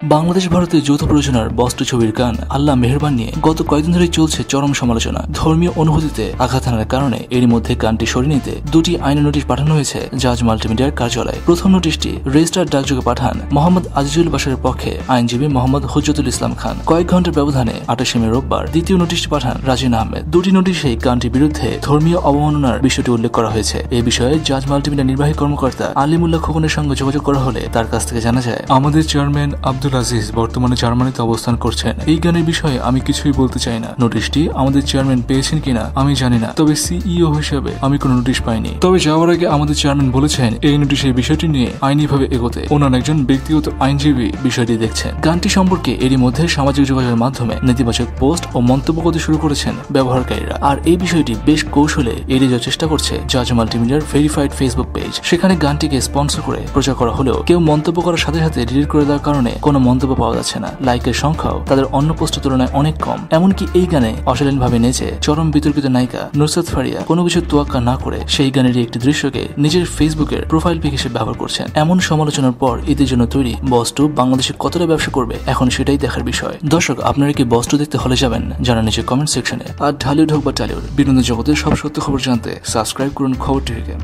বাংলাদেশ ভারতের যৌথ প্রযোজনার বস্ত্র ছবির গান আল্লাহ মেহরবান নিয়ে গত কয়েকদিন ধরেই চলছে চরম সমালোচনা। ধর্মীয় অনুভূতিতে আঘাত হানার কারণে এরই মধ্যে গানটি সরিয়ে নিতে দুটি আইনি নোটিশ পাঠানো হয়েছে জাজ মাল্টিমিডিয়ার কার্যালয়ে। প্রথম নোটিশটি রেজিস্টার ডাকযোগে পাঠান মোহাম্মদ আজিজুল বাসারের পক্ষে আইনজীবী মোহাম্মদ হুজতুল ইসলাম খান। কয়েক ঘণ্টার ব্যবধানে আঠাশে মে রোববার দ্বিতীয় নোটিশটি পাঠান রাজিন আহমেদ। দুটি নোটিশেই গানটির বিরুদ্ধে ধর্মীয় অবমাননার বিষয়টি উল্লেখ করা হয়েছে। এ বিষয়ে জাজ মাল্টিমিডিয়া নির্বাহী কর্মকর্তা আলিমুল্লাহ খোকনের সঙ্গে যোগাযোগ করা হলে তার কাছ থেকে জানা যায়, আমাদের চেয়ারম্যান আব্দুল আজিজ বর্তমানে জার্মানিতে অবস্থান করছেন। এই গানের বিষয়ে আমি কিছুই বলতে চাই না। নোটিশটি আমাদের চেয়ারম্যান পেয়েছেন কিনা, আমি জানি না। তবে সিইও হিসেবে আমি কোনো নোটিশ পাইনি। তবে যাওয়ার আগে আমাদের চেয়ারম্যান বলেছেন, এই নোটিশের বিষয়টি নিয়ে আইনিভাবে এগোতে। ওনার একজন ব্যক্তিগত আইনজীবী বিষয়টি দেখছেন। গানটি সম্পর্কে এরই মধ্যে সামাজিক যোগাযোগের মাধ্যমে নেতিবাচক পোস্ট ও মন্তব্য করতে শুরু করেছেন ব্যবহারকারীরা। আর এই বিষয়টি বেশ কৌশলে এড়িয়ে যাওয়ার চেষ্টা করছে জাজ মাল্টিমিডিয়ার ভেরিফাইড ফেসবুক পেজ। সেখানে গানটিকে স্পন্সর করে প্রচার করা হলেও কেউ মন্তব্য করার সাথে সাথে ডিলিট করে দেওয়ার কারণে কোনো মন্তব্য পাওয়া যাচ্ছে না। লাইকের সংখ্যাও তাদের অন্য পোস্টের তুলনায় অনেক কম। এমনকি এই গানে অশালীন ভাবে নেচে চরম বিতর্কিত নায়িকা নুসরত ফারিয়া কোনো কিছু তোয়াক্কা না করে সেই গানেরই একটি দৃশ্যকে নিজের ফেসবুকের প্রোফাইল পিক হিসেবে ব্যবহার করছেন। এমন সমালোচনার পর ঈদের জন্য তৈরি বস্টু বাংলাদেশে কতটা ব্যবসা করবে, এখন সেটাই দেখার বিষয়। দর্শক, আপনারা কি বস্টু দেখতে হলে যাবেন? জানা নিচে কমেন্ট সেকশনে আর ঢালিউড হোক বা টালিউড, বিনোদন জগতের সব সত্য খবর জানতে সাবস্ক্রাইব করুন খবর টিভিকে